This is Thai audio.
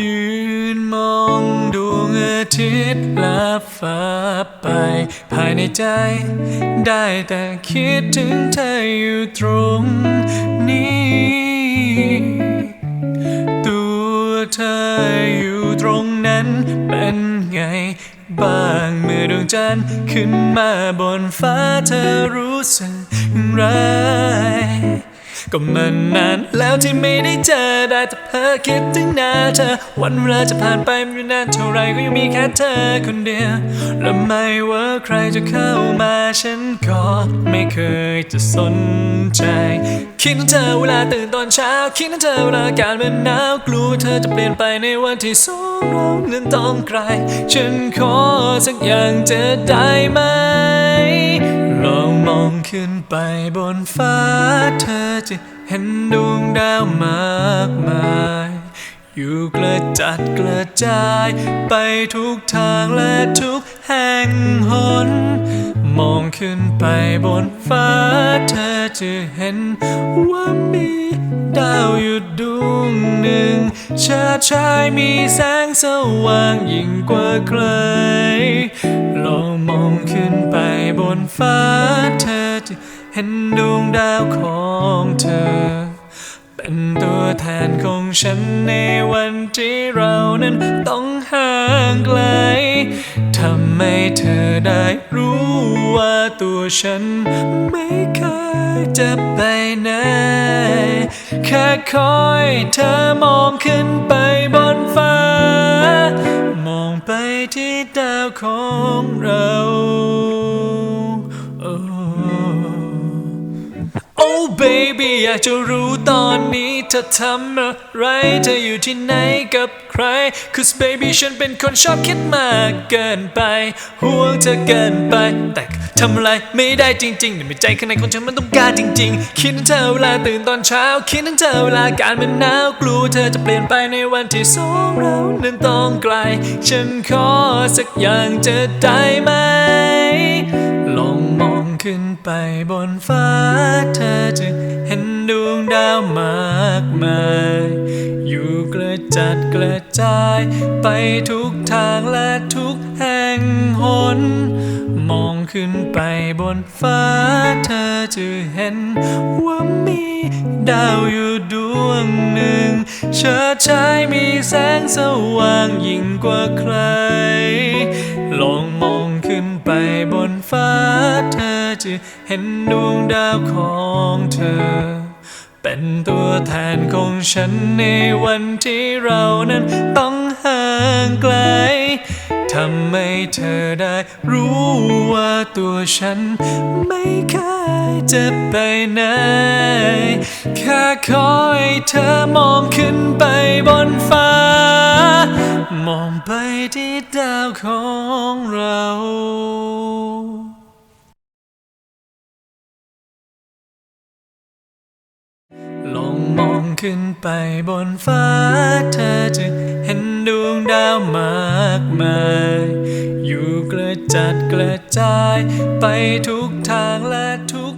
ยืนมองดวงอาทิตย์ลับฟ้าไป ภายในใจ ได้แต่คิดถึงเธออยู่ตรงนี้ ตัวเธออยู่ตรงนั้นเป็นไงบ้างเมื่อดวงจันทร์ขึ้นมาบนฟ้าเธอรู้สึกอย่างไรก็ ก็มันนานแล้วที่ไม่ได้เจอได้แต่เพ้อคิดถึงหน้าเธอ วันเวลาจะผ่านไปไม่รู้นานเท่าไรก็ยังมีแค่เธอคนเดียว และไม่ว่าใครจะเข้ามาฉันก็ไม่เคยจะสนใจ คิดถึงเธอเวลาตื่นตอนเช้า คิดถึงเธอเวลาอากาศมันหนาวกลัวเธอจะเปลี่ยนไปในวันที่สองเรานั้นต้องไกล ฉันขอสักอย่างจะได้ไหม ขึ้นไปบนฟ้า เธอจะเห็นดวงดาวมากมาย อยู่กระจัดกระจาย ไปทุกทางและทุกแห่งหน มองขึ้นไปบนฟ้า เธอจะเห็นว่ามีดาวอยู่ดวงหนึ่ง ชาชายมีแสงสว่างยิ่งกว่าใคร ลองมองขึ้นไปบนฟ้า ห็นดวงดาวของเธอ เป็นตัวแทนของฉันในวันที่เรานั้นต้องห่างไกลทำให้เธอได้รู้ว่าตัวฉันไม่เคยจะไปไหน แค่คอยเธอมองขึ้นไปบนฟ้า มองไปที่ดาวของเรา โอ้ baby อยากจะรู้ตอนนี้เธอทำอะไร เธออยู่ที่ไหนกับใคร cause baby ฉันเป็นคนชอบคิดมากเกินไปห่วงเธอเกินไป แต่ทำอะไรไม่ได้จริงๆในใจข้างในของฉันมันต้องการจริง ๆ คิดถึงเธอเวลาตื่นตอนเช้า คิดถึงเธอเวลาอากาศมันหนาวกลัวเธอจะเปลี่ยนไปในวันที่สองเรานั้นต้องไกล ฉันขอสักอย่างจะได้ไหม ขึ้นไปบนฟ้า เธอจะเห็นดวงดาวมากมาย อยู่กระจัดกระจาย ไปทุกทางและทุกแห่งหน มองขึ้นไปบนฟ้า เธอจะเห็นว่ามีดาวอยู่ดวงหนึ่ง เชิดชายมีแสงสว่างยิ่งกว่าใคร ลองมองขึ้นไปบนฟ้าเธอ จะเห็นดวงดาวของเธอ เป็นตัวแทนของฉันในวันที่เรานั้นต้องห่างไกลทำให้เธอได้รู้ว่าตัวฉันไม่เคยจะไปไหน แค่คอยเธอมองขึ้นไปบนฟ้า มองไปที่ดาวของเรา ขึ้นไปบนฟ้า เธอจะเห็นดวงดาวมากมาย อยู่กระจัดกระจาย ไปทุกทางและทุก